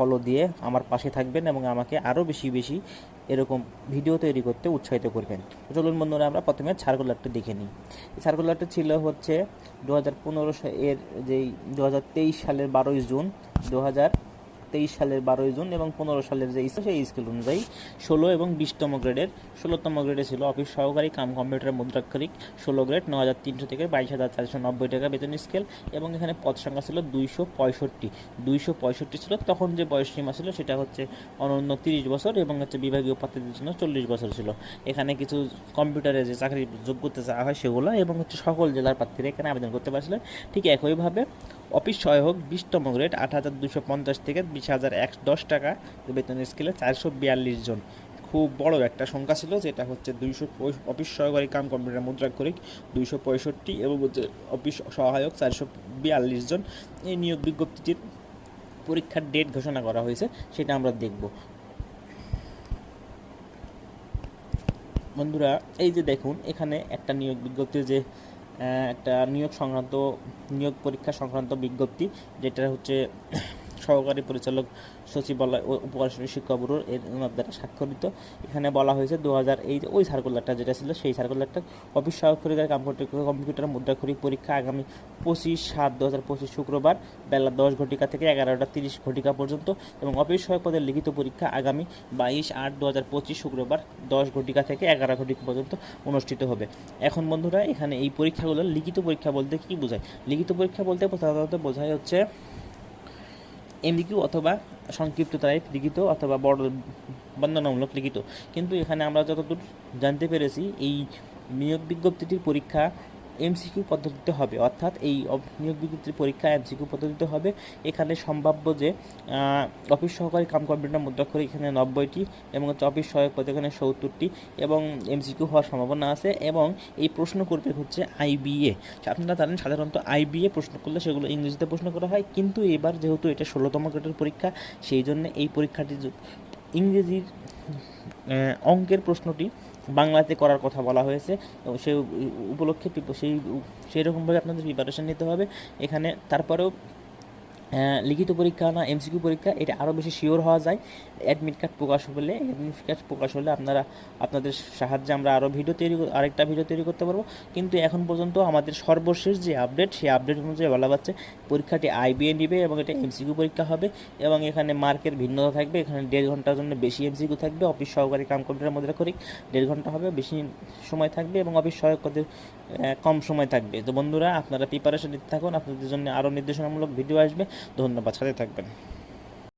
Follow দিয়ে আমার পাশে থাকবেন এবং আমাকে আরও বেশি বেশি এরকম ভিডিও তৈরি করতে উৎসাহিত করবেন। চলুন বন্ধুরা, আমরা প্রথমে সার্কুলারটা দেখে নিই। সার্কুলারটা ছিল হচ্ছে দু হাজার পনেরো এর যেই দু হাজার তেইশ সালের বারোই জুন দু হাজার তেইশ সালের বারোই জুন এবং পনেরো সালের যে স্কেল সেই স্কেল অনুযায়ী ষোলো এবং বিশতম গ্রেডের, ষোলোতম গ্রেডে ছিল অফিস সহকারী কাম কম্পিউটার মুদ্রাক্ষরিক, ষোলো গ্রেড, ন হাজার তিনশো থেকে বাইশ হাজার চারশো নব্বই টাকা বেতন স্কেল এবং এখানে পদ সংখ্যা ছিল দুইশো পঁয়ষট্টি। দুইশো পঁয়ষট্টি ছিল, তখন যে বয়স সীমা ছিল সেটা হচ্ছে অনন্য তিরিশ বছর এবং হচ্ছে বিভাগীয় প্রার্থীদের জন্য চল্লিশ বছর ছিল। এখানে কিছু কম্পিউটারে যে চাকরি যোগ্যতা চাওয়া হয় সেগুলো এবং হচ্ছে সকল জেলার প্রার্থীরা এখানে আবেদন করতে পারছিলেন। ঠিক একইভাবে অফিস সহায়ক বিশতম গ্রেড, আট হাজার দুশো পঞ্চাশ থেকে বিশ হাজার এক দশ টাকা। বেতন স্কেলে চারশো বিয়াল্লিশ জন। খুব বড় একটা সংখ্যা ছিল, যেটা হচ্ছে দুইশো অফিস সহকারী কাম কম্পিউটার মুদ্রাক্ষরিক দুইশো পঁয়ষট্টি এবং অফিস সহায়ক চারশো বিয়াল্লিশ জন। এই নিয়োগ বিজ্ঞপ্তিটির পরীক্ষার ডেট ঘোষণা করা হয়েছে, সেটা আমরা দেখব। বন্ধুরা, এই যে দেখুন, এখানে একটা নিয়োগ বিজ্ঞপ্তির যে একটা নিয়োগ সংক্রান্ত নিয়োগ পরীক্ষা সংক্রান্ত বিজ্ঞপ্তি যেটা হচ্ছে সহকারী পরিচালক সচিবালয় ও উপকারী শিক্ষা ব্যুরোর এর দ্বারা স্বাক্ষরিত। এখানে বলা হয়েছে দু হাজার এই ওই সার্কুলারটা যেটা ছিল সেই সার্কুলারটা অফিস সহকারীদের কম্পিউটার কম্পিউটার মুদ্রাক্ষরিক পরীক্ষা আগামী পঁচিশ সাত দু হাজার পঁচিশ শুক্রবার বেলা দশ ঘটিকা থেকে এগারোটা তিরিশ ঘটিকা পর্যন্ত এবং অফিস সহায়ক পদের লিখিত পরীক্ষা আগামী বাইশ আট দু হাজার পঁচিশ শুক্রবার দশ ঘটিকা থেকে এগারো ঘটিকা পর্যন্ত অনুষ্ঠিত হবে। এখন বন্ধুরা, এখানে এই পরীক্ষাগুলো লিখিত পরীক্ষা বলতে কি বোঝায়? লিখিত পরীক্ষা বলতে সাধারণত বোঝায় হচ্ছে এমডিকিউ অথবা সংক্ষিপ্ত টাইপ লিখিত অথবা বড় বন্দনামূলক লিখিত। কিন্তু এখানে আমরা যতদূর জানতে পেরেছি, এই নিয়োগ বিজ্ঞপ্তিটির পরীক্ষা এমসিকিউ পদ্ধতিতে হবে। অর্থাৎ এই নিয়োগ বিজ্ঞপ্তির পরীক্ষা এমসিকিউ পদ্ধতিতে হবে। এখানে সম্ভাব্য যে অফিস সহকারী কাম কম্পিউটার মুদ্রাক্ষর এখানে নব্বইটি এবং হচ্ছে অফিস সহায়ক পদ এখানে সত্তরটি এবং এমসিকিউ হওয়ার সম্ভাবনা আছে এবং এই প্রশ্ন করবে হচ্ছে আইবিএ আপনারা জানেন সাধারণত আইবিএ প্রশ্ন করলে সেগুলো ইংরেজিতে প্রশ্ন করা হয়। কিন্তু এবার যেহেতু এটা ষোলোতম গ্রেডের পরীক্ষা, সেই জন্য এই পরীক্ষাটি ইংরেজির অঙ্কের প্রশ্নটি বাংলাতে করার কথা বলা হয়েছে সেই উপলক্ষে সেই সেই রকমভাবে আপনাদের প্রিপারেশন নিতে হবে। এখানে তারপরেও লিখিত পরীক্ষা না এমসিকিউ পরীক্ষা, এটা আরও বেশি শিওর হওয়া যায়। অ্যাডমিট কার্ড প্রকাশ হলে অ্যাডমিট কার্ড প্রকাশ হলে আপনারা, আপনাদের সাহায্যে আমরা আরও ভিডিও তৈরি আরেকটা ভিডিও তৈরি করতে পারব। কিন্তু এখন পর্যন্ত আমাদের সর্বশেষ যে আপডেট সেই আপডেট অনুযায়ী বলা যাচ্ছে পরীক্ষাটি আইবিএ নিবে এবং এটা এমসিকিউ পরীক্ষা হবে এবং এখানে মার্কের ভিন্নতা থাকবে, এখানে দেড় ঘণ্টার জন্য বেশি এমসিকিউ থাকবে, অফিস সহকারী কাম কম্পিউটার মধ্যে করি দেড় ঘণ্টা হবে, বেশি সময় থাকবে এবং অফিস করতে কম সময় থাকবে। তো বন্ধুরা, আপনারা প্রিপারেশন নিতে থাকুন, আপনাদের জন্য আরও নির্দেশনামূলক ভিডিও আসবে। ধন্যবাদ, সাথে থাকবেন।